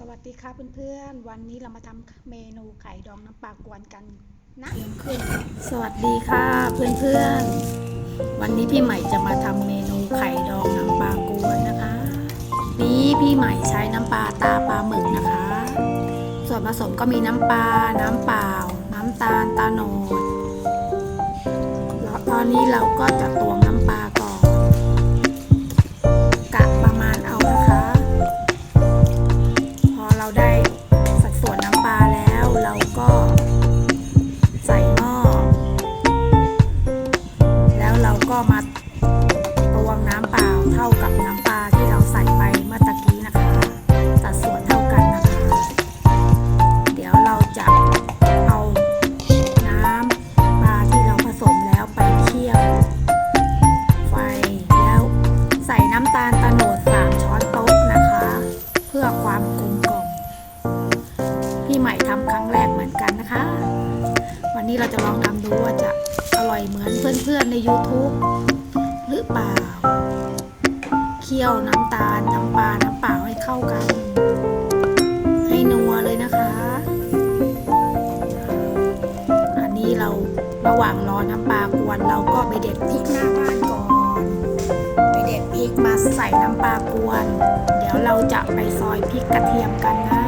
สวัสดีค่ะเพื่อนๆ วันนี้เรามาทำเมนูไข่ดองน้ำปลากวนกันนะสวัสดีค่ะเพื่อนๆ วันนี้พี่ใหม่จะมาทำเมนูไข่ดองน้ำปลากวนนะคะ นี้พี่ใหม่ใช้น้ำปลาตาปลาหมึกนะคะ ส่วนผสมก็มีน้ำปลา น้ำเปล่า น้ำตาล ตาโนดแล้วตอนนี้เราก็จะตวงน้ำปลา เราก็ำครั้งแรกเหมือนกันนะคะ วันนี้เราจะลองทำดูว่าจะอร่อยเหมือนเพื่อนๆใน YouTube หรือเปล่า เคี่ยวน้ำตาลน้ำปลาน้ำเปล่าให้เข้ากัน ให้นัวเลยนะคะ อันนี้เราระหว่างรอน้ำปลากวนเราก็ไปเด็ดพริกหน้าบ้านก่อนไปเด็ดพริกมาใส่น้ำปลากวน เดี๋ยวเราจะไปซอยพริกกระเทียมกันนะ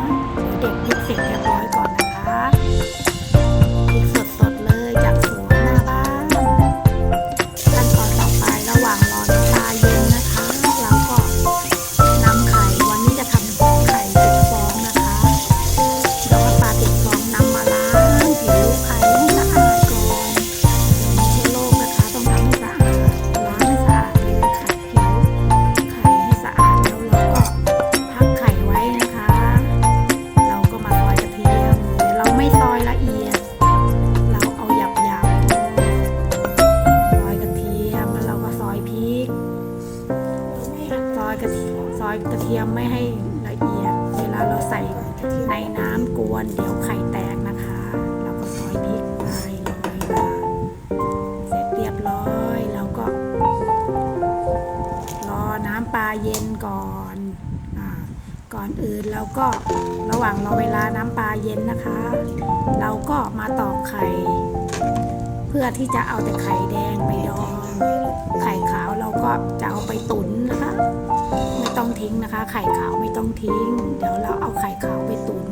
ยกระเทียมไม่ให้ละเอียด เวลาเราใส่ในน้ำกวนเดี๋ยวไข่แตกนะคะเราก็ซอยพริกไปเลยค่ะเสร็จเรียบร้อยแล้วก็ รอน้ำปลาเย็นก่อนอก่อนอื่นเราก็ระหว่างรอเวลาน้ำปลาเย็นนะคะ เราก็มาตอกไข่ เพื่อที่จะเอาแต่ไข่แดงไปดอง ไข่ขาวเราก็จะเอาไปตุ๋นนะคะ ไม่ต้องทิ้งนะคะ ไข่ขาวไม่ต้องทิ้ง เดี๋ยวเราเอาไข่ขาวไปตุ๋น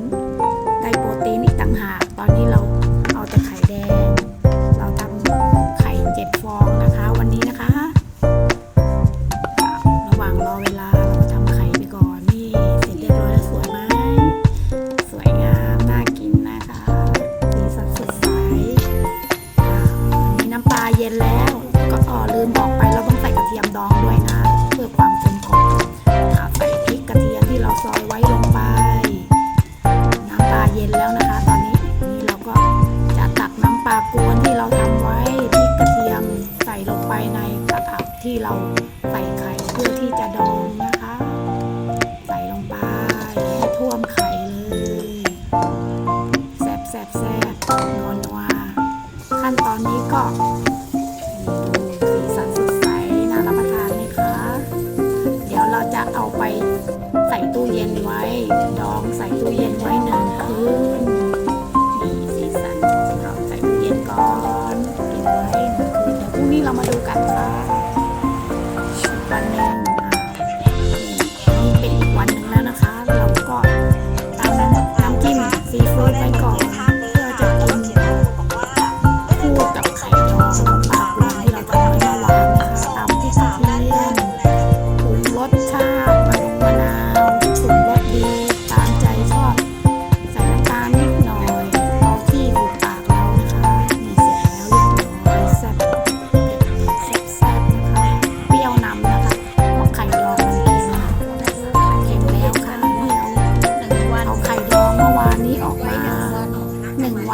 ก็อ๋อลืมบอกไปเราต้องใส่กระเทียมดองด้วยนะ เพื่อความกลมกล่อมอ่าใส่พริกกระเทียมที่เราซอยไว้ลงไป น้ำปลาเย็นแล้วนะคะ ตอนนี้นี่เราก็จะตักน้ำปลากวนที่เราทำไว้พริกกระเทียมใส่ลงไปในกระถางที่เรา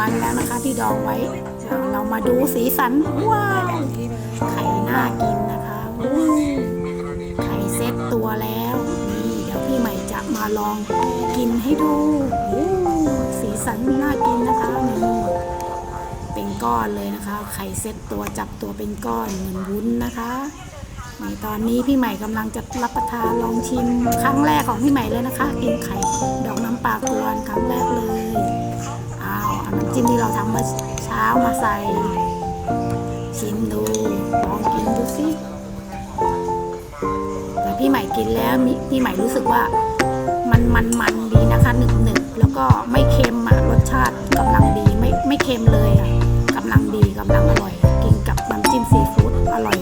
วันแล้วนะคะ ที่ดองไว้ เรามาดูสีสัน ว้าว ไข่น่ากินนะคะอู้ไข่เซ็ตตัวแล้ว นี่เดี๋ยวพี่ใหม่จะมาลองกินให้ดูโอ้สีสันน่ากินนะคะนี่เป็นก้อนเลยนะคะ ไข่เซ็ตตัวจับตัวเป็นก้อนเหมือนวุ้นนะคะในตอนนี้พี่ใหม่กำลังจะรับประทานลองชิมครั้งแรกของพี่ใหม่เลยนะคะกินไข่ดองน้ำกวนครั้งแรกเลย จิ้มที่เราทำเมื่อเช้ามาใส่ ชิมดูลองกินดูสิแต่พี่ใหม่กินแล้วมีพี่ใหม่รู้สึกว่ามันมันมันดีนะคะหนึบหนึบแล้วก็ไม่เค็มอะรสชาติกำลังดีไม่ไม่เค็มเลยอะกำลังดีกำลังอร่อย กินกับน้ำจิ้มซีฟู้ดอร่อย